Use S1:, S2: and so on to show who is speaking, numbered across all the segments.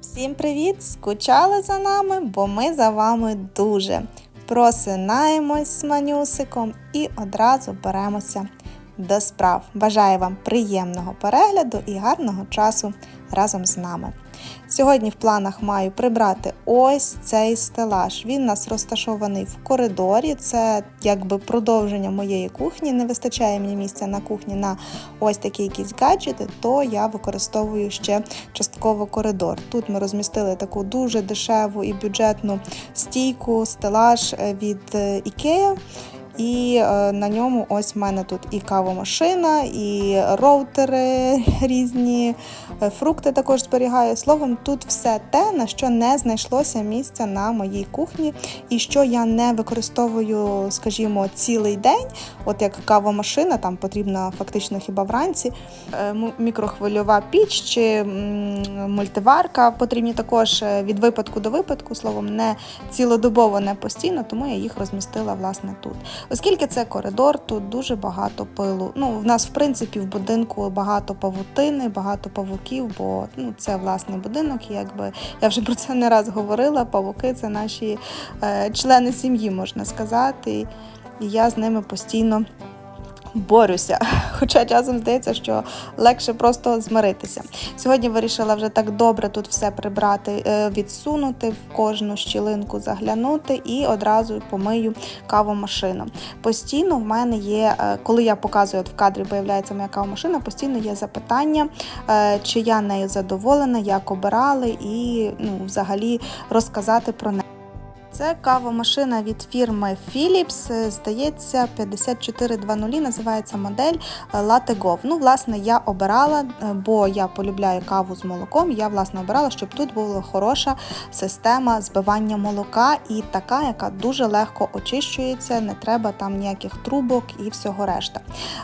S1: Всім привіт! Скучали за нами, бо ми за вами дуже. Просинаємось з манюсиком і одразу беремося до справ. Бажаю вам приємного перегляду і гарного часу разом з нами. Сьогодні в планах маю прибрати ось цей стелаж. Він у нас розташований в коридорі. Це якби продовження моєї кухні. Не вистачає мені місця на кухні на ось такі якісь гаджети, то я використовую ще частково коридор. Тут ми розмістили таку дуже дешеву і бюджетну стійку, стелаж е, від е, Ikea. І е, на ньому ось в мене тут і кавомашина, і роутери різні, фрукти також зберігаю. Словом, тут все те, на що не знайшлося місця на моїй кухні, і що я не використовую, скажімо, цілий день. От як кавомашина, там потрібна фактично хіба вранці. Е, Мікрохвильова піч чи мультиварка потрібні також е, від випадку до випадку, словом, не цілодобово, не постійно, тому я їх розмістила власне тут. Оскільки це коридор, тут дуже багато пилу. Ну, в нас, в принципі, в будинку багато павутини, багато павуків, бо ну, це власний будинок. Якби я вже про це не раз говорила. Павуки це наші е, члени сім'ї, можна сказати. І я з ними постійно. Борюся, хоча часом здається, що легше просто змиритися. Сьогодні вирішила вже так добре тут все прибрати, е, відсунути в кожну щілинку, заглянути і одразу помию кавомашину. Постійно в мене є, е, коли я показую от в кадрі, появляється моя кавомашина, постійно є запитання, е, чи я нею задоволена, як обирали, і ну, взагалі розказати про неї. Це кавомашина від фірми Philips, здається, 5420 називається модель е, Ну, власне, я обирала, е, бо я полюбляю каву з молоком. Я власне обирала, щоб тут була хороша система збивання молока і така, яка дуже легко очищується, не треба там ніяких трубок і всього решта.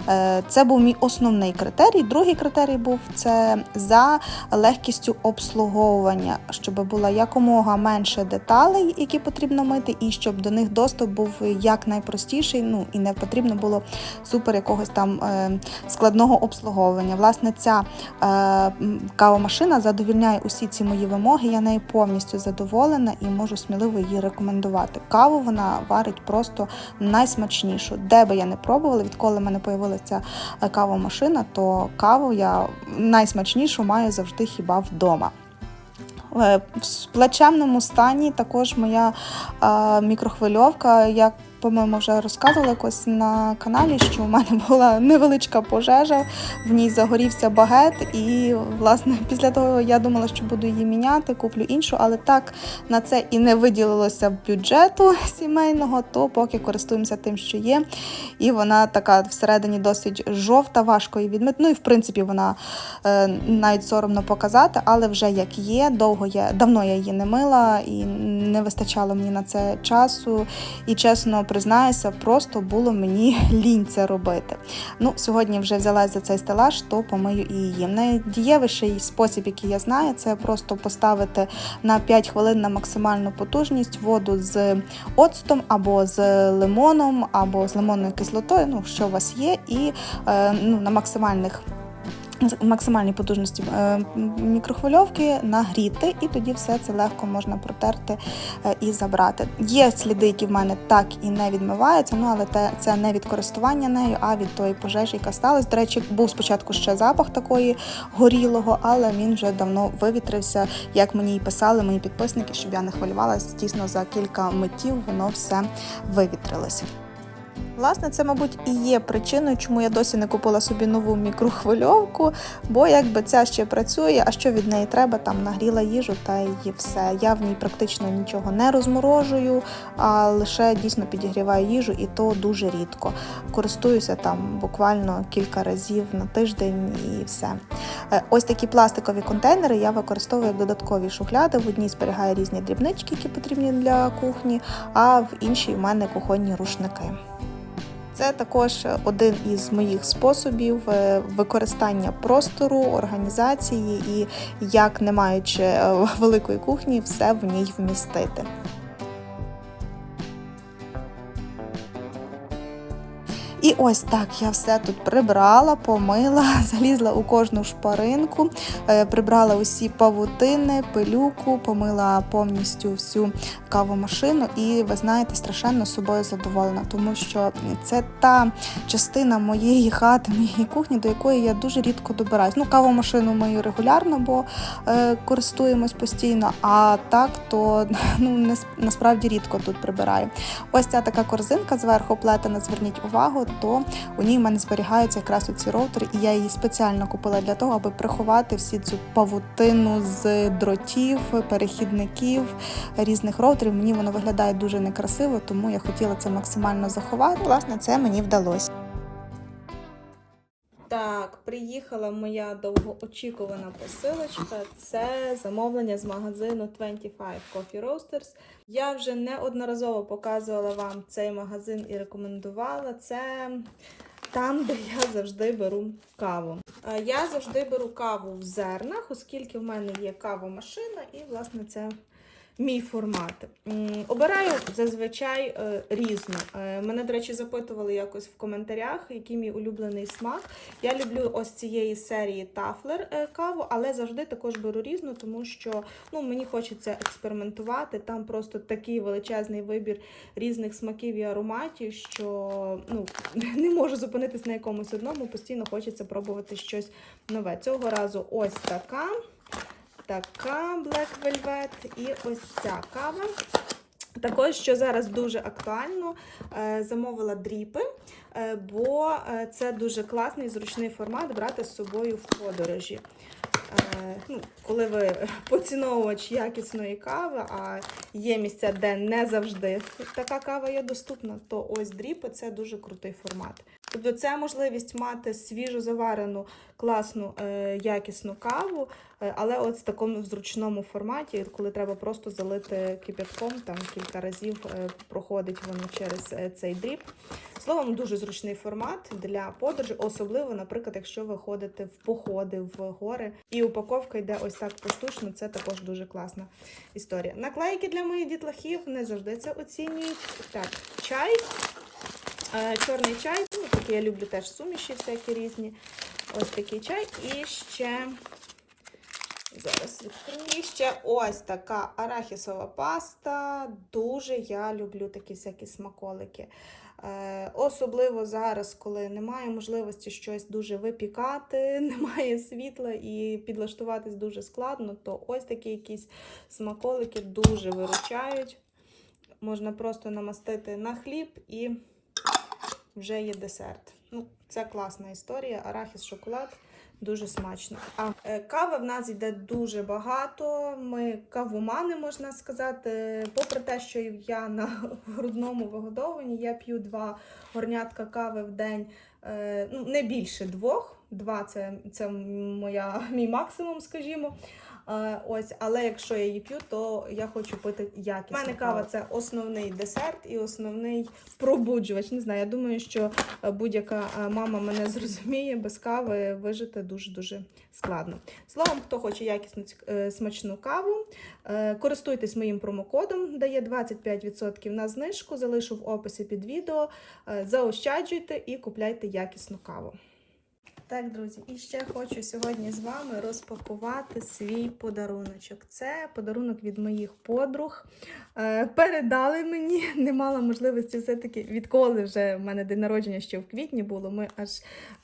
S1: Е, Це був мій основний критерій. Другий критерій був це за легкістю обслуговування, щоб було якомога менше деталей, які потрібно мити, і щоб до них доступ був як найпростіший. Ну і не потрібно було супер якогось там е, складного обслуговування. Власне, ця е, кавомашина задовільняє усі ці мої вимоги. Я нею повністю задоволена і можу сміливо її рекомендувати. Каву вона варить просто найсмачнішу. Де би я не пробувала, відколи в мене появилася е, кавомашина, то каву я найсмачнішу маю завжди хіба вдома. Е, В плачевному стані також моя мікрохвильовка. Я, по-моєму, вже розказувала якось на каналі, що у мене була невеличка пожежа, в ній загорівся багет, і власне після того я думала, що буду її міняти, куплю іншу, але так на це і не виділилося бюджету сімейного, то поки користуємося тим, що є. І вона така всередині досить жовта, важко її відмити. Ну і в принципі вона е, навіть соромно показати, але вже як є, довго я давно я її не мила і не вистачало мені на це часу. І чесно признаюся, просто було мені лінь це робити. Ну, сьогодні вже взялась за цей стелаж, то помию і її. Найдієвіший спосіб, який я знаю, це просто поставити на 5 хвилин на максимальну потужність воду з оцтом або з лимоном, або з лимонною кислотою, ну що у вас є, і е, ну, на максимальних максимальній потужності е, мікрохвильовки нагріти, і тоді все це легко можна протерти е, і забрати. Є сліди, які в мене так і не відмиваються, ну але те, це не від користування нею, а від тої пожежі, яка сталася. До речі, був спочатку ще запах такої горілого, але він вже давно вивітрився. Як мені і писали мої підписники, щоб я не хвилювалася, дійсно за кілька миттів воно все вивітрилося. Власне, це, мабуть, і є причиною, чому я досі не купила собі нову мікрохвильовку, бо якби ця ще працює, а що від неї треба, там нагріла їжу та й все. Я в ній практично нічого не розморожую, а лише дійсно підігріваю їжу, і то дуже рідко. Користуюся там буквально кілька разів на тиждень і все. Е, Ось такі пластикові контейнери я використовую як додаткові шухляди. В одній зберігаю різні дрібнички, які потрібні для кухні, а в іншій в мене кухонні рушники. Це також один із моїх способів е, використання простору, організації і як, не маючи е, великої кухні, все в ній вмістити. І ось так я все тут прибрала, помила, залізла у кожну шпаринку, е, прибрала усі павутини, пилюку, помила повністю всю кавомашину. І ви знаєте, страшенно собою задоволена, тому що це та частина моєї хати, моєї кухні, до якої я дуже рідко добираюсь. Ну, кавомашину мою регулярно, бо е, користуємось постійно. А так, то ну не насправді рідко тут прибираю. Ось ця така корзинка зверху плетена, зверніть увагу, то у ній в мене зберігаються якраз оці роутери, і я її спеціально купила для того, аби приховати всі цю павутину з дротів, перехідників, різних роутерів. Мені воно виглядає дуже некрасиво, тому я хотіла це максимально заховати. Власне, це мені вдалося. Так, приїхала моя довгоочікувана посилочка. Це замовлення з магазину 25 Coffee Roasters. Я вже неодноразово показувала вам цей магазин і рекомендувала. Це там, де я завжди беру каву. Я завжди беру каву в зернах, оскільки в мене є кавомашина, і, власне, це мій формат. Обираю зазвичай е, різну. Е, Мене, до речі, запитували якось в коментарях, який мій улюблений смак. Я люблю ось цієї серії Тафлер е, каву, але завжди також беру різну, тому що ну, мені хочеться експериментувати. Там просто такий величезний вибір різних смаків і ароматів, що ну, не можу зупинитись на якомусь одному, постійно хочеться пробувати щось нове. Цього разу ось така така Black Velvet і ось ця кава. Також, що зараз дуже актуально, е, замовила дріпи, е, бо е, це дуже класний зручний формат брати з собою в подорожі. Ну, коли ви поціновувач якісної кави, а є місця, де не завжди така кава є доступна, то ось дріпи це дуже крутий формат. Тобто це можливість мати свіжо заварену, класну, е, якісну каву, е, але от в такому зручному форматі, коли треба просто залити кипятком, там кілька разів е, проходить воно через цей дріб. Словом, дуже зручний формат для подорожі, особливо, наприклад, якщо ви ходите в походи в гори, і упаковка йде ось так поштучно, це також дуже класна історія. Наклейки для моїх дітлахів не завжди це оцінюють. Так, чай. Чорний чай, ну, такий я люблю теж суміші всякі різні. Ось такий чай. І ще зараз відкрию. Ще ось така арахісова паста. Дуже я люблю такі всякі смаколики. Е, Особливо зараз, коли немає можливості щось дуже випікати, немає світла і підлаштуватись дуже складно, то ось такі якісь смаколики дуже виручають. Можна просто намастити на хліб і вже є десерт. Ну, це класна історія. Арахіс, шоколад. Дуже смачно. А е, кави в нас йде дуже багато. Ми кавомани, можна сказати. Попри те, що я на грудному вигодовуванні, я п'ю два горнятка кави в день, е, ну не більше двох. Два це, це моя, мій максимум, скажімо. Ось, але якщо я її п'ю, то я хочу пити якісно. У мене кава це основний десерт і основний пробуджувач. Не знаю, я думаю, що е, будь-яка е, мама мене зрозуміє, без кави вижити дуже-дуже складно. Словом, хто хоче якісну е, смачну каву, користуйтесь моїм промокодом, дає 25% на знижку, залишу в описі під відео. Заощаджуйте і купляйте якісну каву. Так, друзі, і ще хочу сьогодні з вами розпакувати свій подаруночок. Це подарунок від моїх подруг. Е, передали мені, не мала можливості все-таки, відколи вже в мене день народження ще в квітні було. Ми аж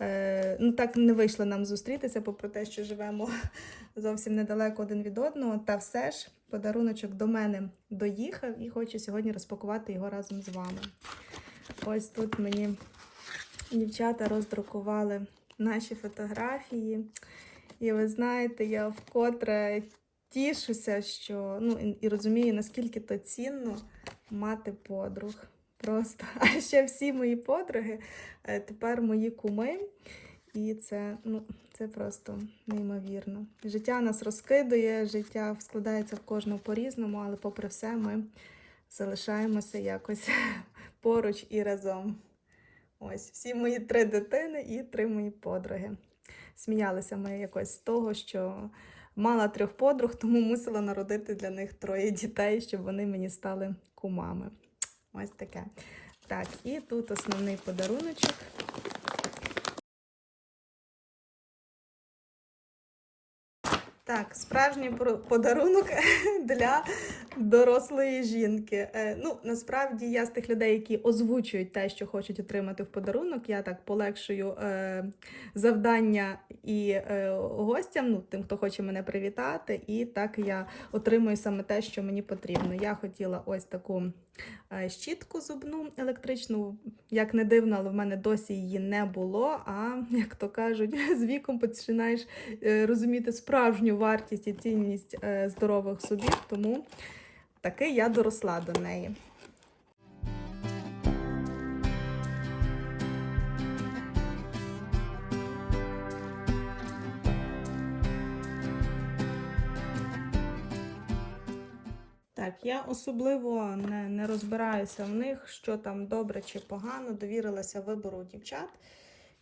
S1: е, ну так не вийшло нам зустрітися, попри те, що живемо зовсім недалеко один від одного. Та все ж подаруночок до мене доїхав і хочу сьогодні розпакувати його разом з вами. Ось тут мені дівчата роздрукували наші фотографії. І ви знаєте, я вкотре тішуся, що ну і, розумію, наскільки то цінно мати подруг. Просто. А ще всі мої подруги е, тепер мої куми. І це, ну, це просто неймовірно. Життя нас розкидує, життя складається в кожного по-різному, але попри все, ми залишаємося якось поруч і разом. Ось всі мої три дитини і три мої подруги. Сміялися ми якось з того, що мала трьох подруг, тому мусила народити для них троє дітей, щоб вони мені стали кумами. Ось таке. Так, і тут основний подаруночок. Так, справжній подарунок для дорослої жінки. Е, Ну, насправді я з тих людей, які озвучують те, що хочуть отримати в подарунок. Я так полегшую е, завдання і е, гостям, ну, тим, хто хоче мене привітати, і так я отримую саме те, що мені потрібно. Я хотіла ось таку щітку зубну електричну. Як не дивно, але в мене досі її не було. А як то кажуть, з віком починаєш е, розуміти справжню вартість і цінність е, здорових зубів, тому таки я доросла до неї. Так, я особливо не, не розбираюся в них, що там добре чи погано. Довірилася вибору дівчат.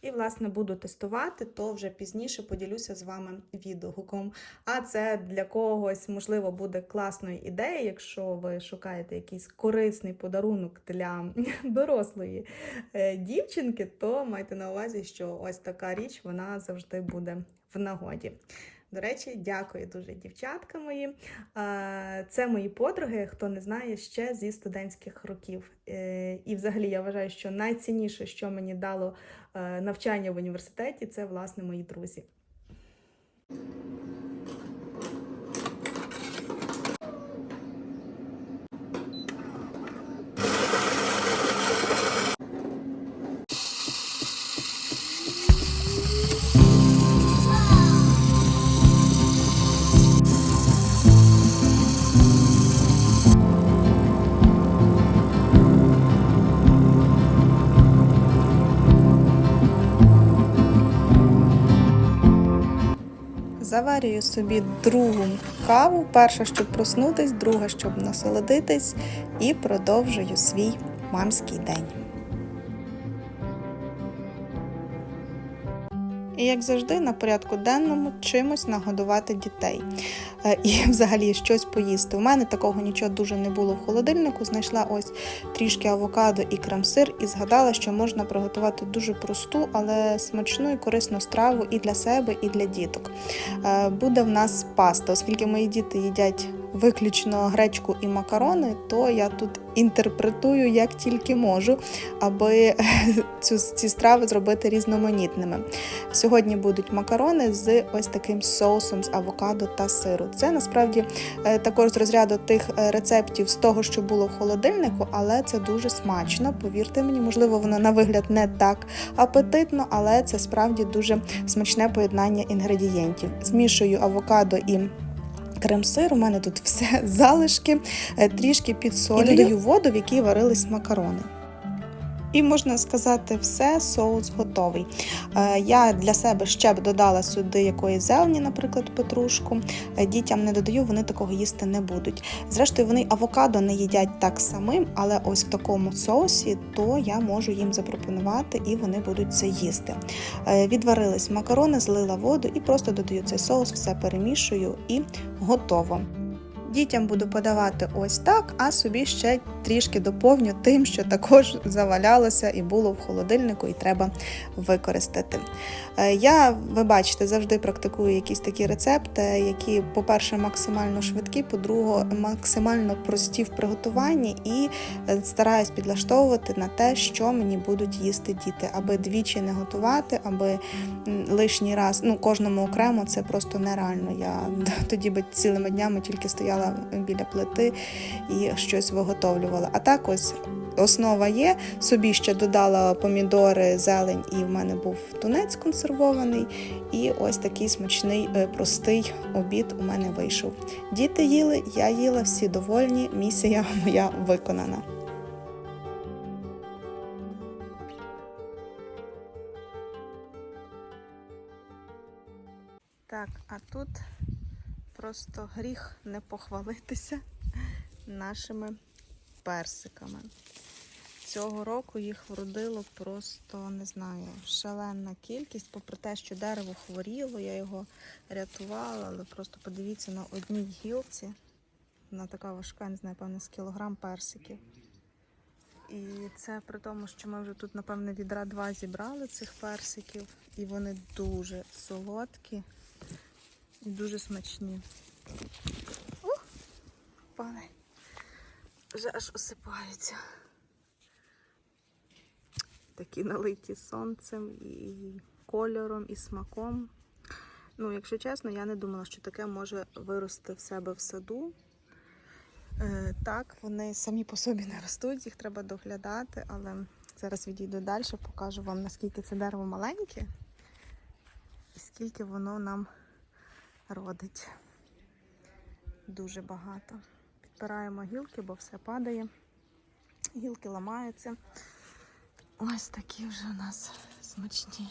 S1: І, власне, буду тестувати, то вже пізніше поділюся з вами відгуком. А це для когось, можливо, буде класною ідеєю, якщо ви шукаєте якийсь корисний подарунок для дорослої е, дівчинки, то майте на увазі, що ось така річ вона завжди буде в нагоді. До речі, дякую дуже, дівчатка мої. Це мої подруги, хто не знає, ще зі студентських років. Е, І взагалі я вважаю, що найцінніше, що мені дало е, навчання в університеті, це власне мої друзі. Заварюю собі другу каву. Перша, щоб проснутись, друга, щоб насолодитись, і продовжую свій мамський день. І як завжди, на порядку денному чимось нагодувати дітей. Е, І взагалі щось поїсти. У мене такого нічого дуже не було в холодильнику. Знайшла ось трішки авокадо і крем-сир, і згадала, що можна приготувати дуже просту, але смачну і корисну страву і для себе, і для діток. Е, Буде в нас паста, оскільки мої діти їдять виключно гречку і макарони, то я тут інтерпретую як тільки можу, аби цю, ці страви зробити різноманітними. Сьогодні будуть макарони з ось таким соусом з авокадо та сиру. Це насправді е, також з розряду тих е, рецептів з того, що було в холодильнику, але це дуже смачно. Повірте мені, можливо, воно на вигляд не так апетитно, але це справді дуже смачне поєднання інгредієнтів. Змішую авокадо і. Крем-сир, у мене тут все залишки, е, трішки підсолюю. Воду, в якій варились макарони. І можна сказати, все, соус готовий. Е, Я для себе ще б додала сюди якоїсь зелені, наприклад, петрушку. Е, Дітям не додаю, вони такого їсти не будуть. Зрештою, вони авокадо не їдять так самим, але ось в такому соусі, то я можу їм запропонувати і вони будуть це їсти. Е, Відварились макарони, злила воду і просто додаю цей соус, все перемішую і готово. Дітям буду подавати ось так, а собі ще трішки доповню тим, що також завалялося і було в холодильнику, і треба використати. Е, Я, ви бачите, завжди практикую якісь такі рецепти, які, по-перше, максимально швидкі, по-друге, максимально прості в приготуванні, і е, стараюсь підлаштовувати на те, що мені будуть їсти діти, аби двічі не готувати, аби лишній раз, ну кожному окремо це просто нереально. Я тоді би цілими днями тільки стояла біля плити і щось виготовлювала. А так ось основа є. Собі ще додала помідори, зелень, і в мене був тунець консервований. І ось такий смачний, е, простий обід у мене вийшов. Діти їли, я їла, всі довольні. Місія моя виконана. Так, а тут просто гріх не похвалитися нашими персиками. Цього року їх вродило просто не знаю, шаленна кількість, попри те, що дерево хворіло, я його рятувала, але просто подивіться на одній гілці. Вона така важка, не знаю, певно, з кілограм персиків. І це при тому, що ми вже тут, напевно, відра два зібрали цих персиків, і вони дуже солодкі і дуже смачні. Ух, пане, вже аж осипаються. Такі налиті сонцем і кольором, і смаком. Ну, якщо чесно, я не думала, що таке може вирости в себе в саду. Е, так, вони самі по собі не ростуть, їх треба доглядати, але зараз відійду далі, покажу вам, наскільки це дерево маленьке і скільки воно нам родить. Дуже багато. Підпираємо гілки, бо все падає. Гілки ламаються. Ось такі вже у нас смачні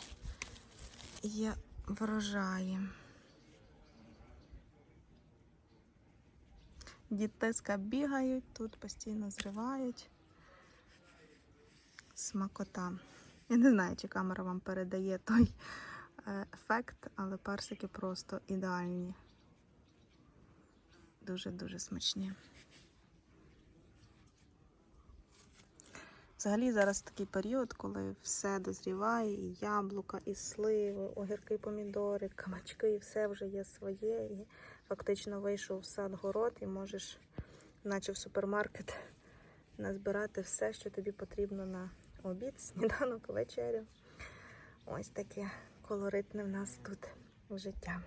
S1: є врожаї. Дітиська бігають, тут постійно зривають. Смакота. Я не знаю, чи камера вам передає той ефект, але персики просто ідеальні. Дуже-дуже смачні. Взагалі зараз такий період, коли все дозріває, і яблука, і сливи, огірки, помідори, камачки, все вже є своє. І фактично вийшов в сад город і можеш, наче в супермаркет, назбирати все, що тобі потрібно на обід, сніданок, вечерю. Ось таке колоритне в нас тут життя.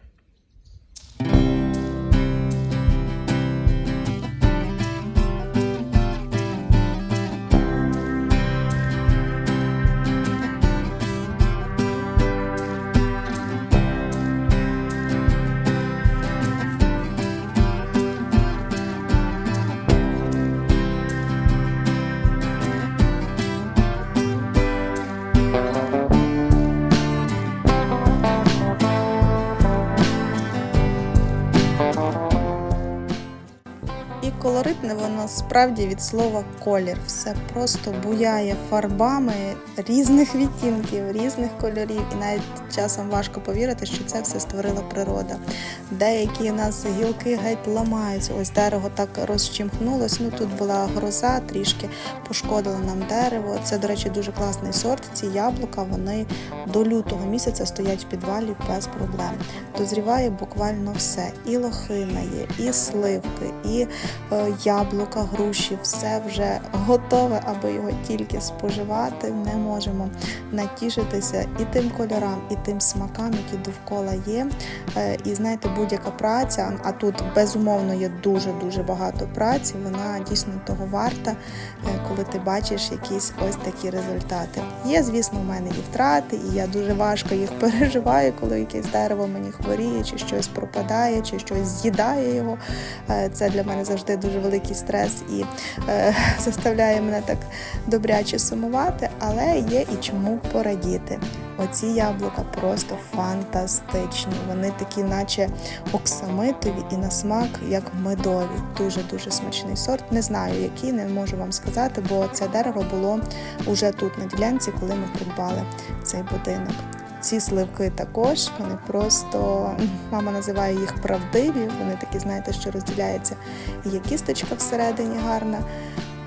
S1: І колоритне воно справді від слова колір. Все просто буяє фарбами різних відтінків, різних кольорів. І навіть часом важко повірити, що це все створила природа. Деякі у нас гілки геть ламаються. Ось дерево так розчимхнулось. Ну тут була гроза, трішки пошкодила нам дерево. Це, до речі, дуже класний сорт. Ці яблука вони до лютого місяця стоять в підвалі без проблем. Дозріває буквально все. І лохина є, і сливки, і е, яблука, груші, все вже готове, аби його тільки споживати. Не можемо натішитися і тим кольорам, і тим смакам, які довкола є. Е, І знаєте, будь-яка праця, а тут безумовно є дуже дуже багато праці. Вона дійсно того варта, е, коли ти бачиш якісь ось такі результати. Є, звісно, в мене і втрати, і я дуже важко їх переживаю, коли якесь дерево мені хворіє, чи щось пропадає, чи щось з'їдає його. Е, Це для мене завжди дуже великий стрес і е, заставляє мене так добряче сумувати, але є і чому порадіти. Оці яблука просто фантастичні. Вони такі, наче оксамитові і на смак, як медові. Дуже-дуже смачний сорт. Не знаю, який, не можу вам сказати, бо це дерево було уже тут на ділянці, коли ми придбали цей будинок. Ці сливки також, вони просто, мама називає їх правдиві, вони такі, знаєте, що розділяються. Є кісточка всередині гарна.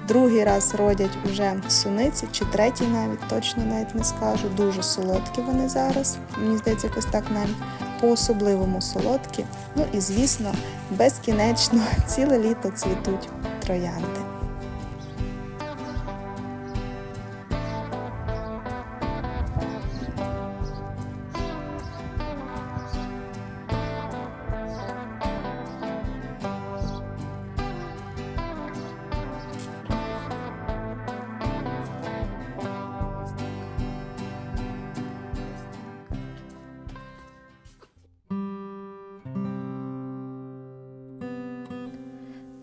S1: Другий раз родять уже суниці, чи третій навіть, точно навіть не скажу. Дуже солодкі вони зараз. Мені здається, якось так навіть по-особливому солодкі. Ну і звісно, безкінечно ціле літо цвітуть троянди.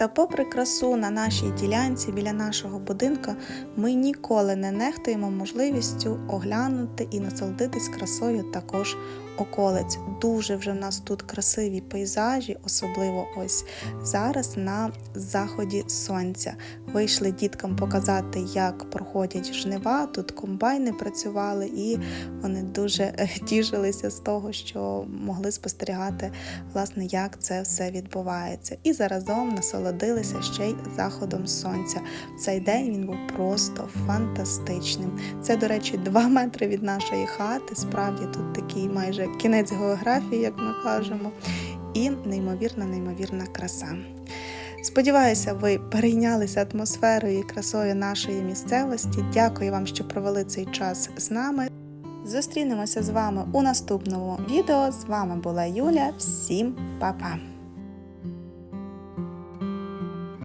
S1: Та попри красу на нашій ділянці біля нашого будинка, ми ніколи не нехтуємо можливістю оглянути і насолодитись красою також околиць. Дуже вже в нас тут красиві пейзажі, особливо ось зараз на заході сонця. Вийшли діткам показати, як проходять жнива. Тут комбайни працювали, і вони дуже тішилися з того, що могли спостерігати, власне, як це все відбувається. І заразом насолодилися ще й заходом сонця. Цей день він був просто фантастичним. Це, до речі, два метри від нашої хати. Справді тут такий майже кінець географії, як ми кажемо, і неймовірна, неймовірна краса. Сподіваюся, ви перейнялися атмосферою і красою нашої місцевості. Дякую вам, що провели цей час з нами. Зустрінемося з вами у наступному відео. З вами була Юля. Всім па-па!